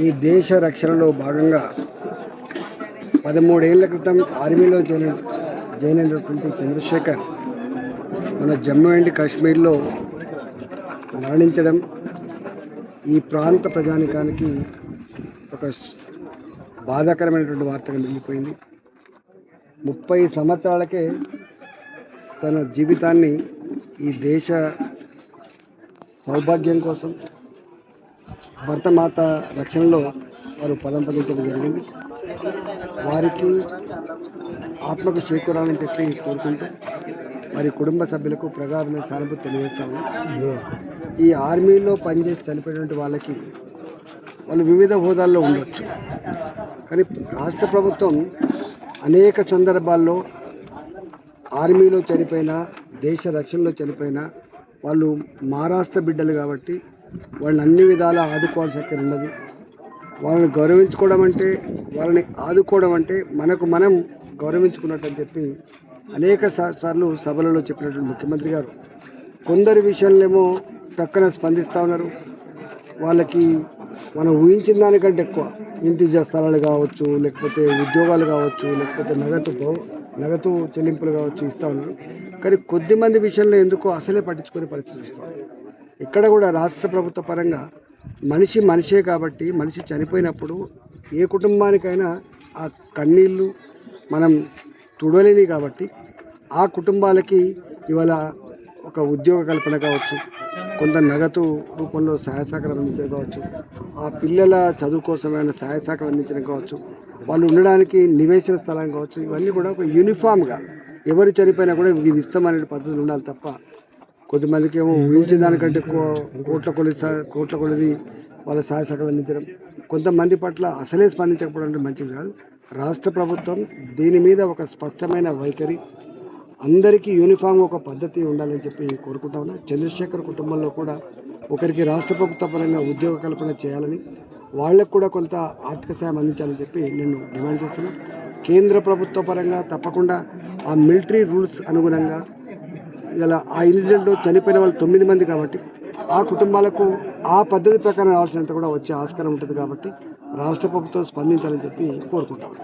ఈ దేశ రక్షణలో భాగంగా పదమూడేళ్ళ క్రితం ఆర్మీలో జాయిన్ జాయిన్ అయినటువంటి చంద్రశేఖర్ మన జమ్మూ అండ్ కాశ్మీర్లో మరణించడం ఈ ప్రాంత ప్రజానికానికి ఒక బాధాకరమైనటువంటి వార్తగా మిగిలిపోయింది. ముప్పై సంవత్సరాలకే తన జీవితాన్ని ఈ దేశ సౌభాగ్యం కోసం భర్తమాత రక్షణలో వారు పదంపదించడం జరిగింది. వారికి ఆత్మకు చేకూరాలని చెప్పి కోరుకుంటూ వారి కుటుంబ సభ్యులకు ప్రగాఢమైన సానుభూతి తెలియజేస్తాము. ఈ ఆర్మీలో పనిచేసి చనిపోయినటువంటి వాళ్ళకి వాళ్ళు వివిధ హోదాల్లో ఉండొచ్చు. కానీ రాష్ట్ర ప్రభుత్వం అనేక సందర్భాల్లో ఆర్మీలో చనిపోయిన దేశ రక్షణలో చనిపోయిన వాళ్ళు మహారాష్ట్ర బిడ్డలు కాబట్టి వాళ్ళని అన్ని విధాలా ఆదుకోవాల్సి అక్కడ ఉన్నది. వాళ్ళని గౌరవించుకోవడం అంటే వాళ్ళని ఆదుకోవడం అంటే మనకు మనం గౌరవించుకున్నట్టు అని చెప్పి అనేక సార్లు సభలలో చెప్పినటువంటి ముఖ్యమంత్రి గారు. కొందరి విషయంలో పక్కన స్పందిస్తూ ఉన్నారు. వాళ్ళకి మనం ఊహించిన దానికంటే ఎక్కువ ఇంటి స్థలాలు కావచ్చు లేకపోతే ఉద్యోగాలు కావచ్చు లేకపోతే నగదు నగదు చెల్లింపులు కావచ్చు ఇస్తూ ఉన్నారు. కానీ కొద్ది మంది విషయంలో ఎందుకో అసలే పట్టించుకునే పరిస్థితి వస్తుంది. ఇక్కడ కూడా రాష్ట్ర ప్రభుత్వ పరంగా మనిషి మనిషే కాబట్టి మనిషి చనిపోయినప్పుడు ఏ కుటుంబానికైనా ఆ కన్నీళ్ళు మనం తుడలేని కాబట్టి ఆ కుటుంబాలకి ఇవాళ ఒక ఉద్యోగ కల్పన కావచ్చు కొంత నగదు రూపంలో సహాయ సహకారం అందించడం కావచ్చు ఆ పిల్లల చదువు కోసమైన సహాయ సహకారం అందించడం కావచ్చు వాళ్ళు ఉండడానికి నివేశన స్థలం కావచ్చు ఇవన్నీ కూడా ఒక యూనిఫామ్గా ఎవరు చనిపోయినా కూడా ఇది ఇస్తామనే పద్ధతులు ఉండాలి తప్ప కొంతమందికి ఏమో ఊహించిన దానికంటే కోట్ల కొలి కోట్ల కొలిది వాళ్ళ సహాయ సహకారం అందించడం. కొంతమంది పట్ల అసలే స్పందించకపోవడం అంటే మంచిది కాదు. రాష్ట్ర ప్రభుత్వం దీని మీద ఒక స్పష్టమైన వైఖరి. అందరికీ యూనిఫామ్ ఒక పద్ధతి ఉండాలని చెప్పి కోరుకుంటా ఉన్నా. చంద్రశేఖర్ కుటుంబంలో కూడా ఒకరికి రాష్ట్ర ప్రభుత్వ పరంగా ఉద్యోగ కల్పన చేయాలని వాళ్ళకు కూడా కొంత ఆర్థిక సాయం అందించాలని చెప్పి నేను డిమాండ్ చేస్తున్నాను కేంద్ర ప్రభుత్వ పరంగా తప్పకుండా ఆ మిలిటరీ రూల్స్ అనుగుణంగా ఇలా ఆ ఇన్సిడెంట్లో చనిపోయిన వాళ్ళు తొమ్మిది మంది కాబట్టి ఆ కుటుంబాలకు ఆ పద్ధతి ప్రకారం రావాల్సినంత కూడా వచ్చే ఆస్కారం ఉంటుంది కాబట్టి రాష్ట్ర ప్రభుత్వం స్పందించాలని చెప్పి కోరుకుంటాం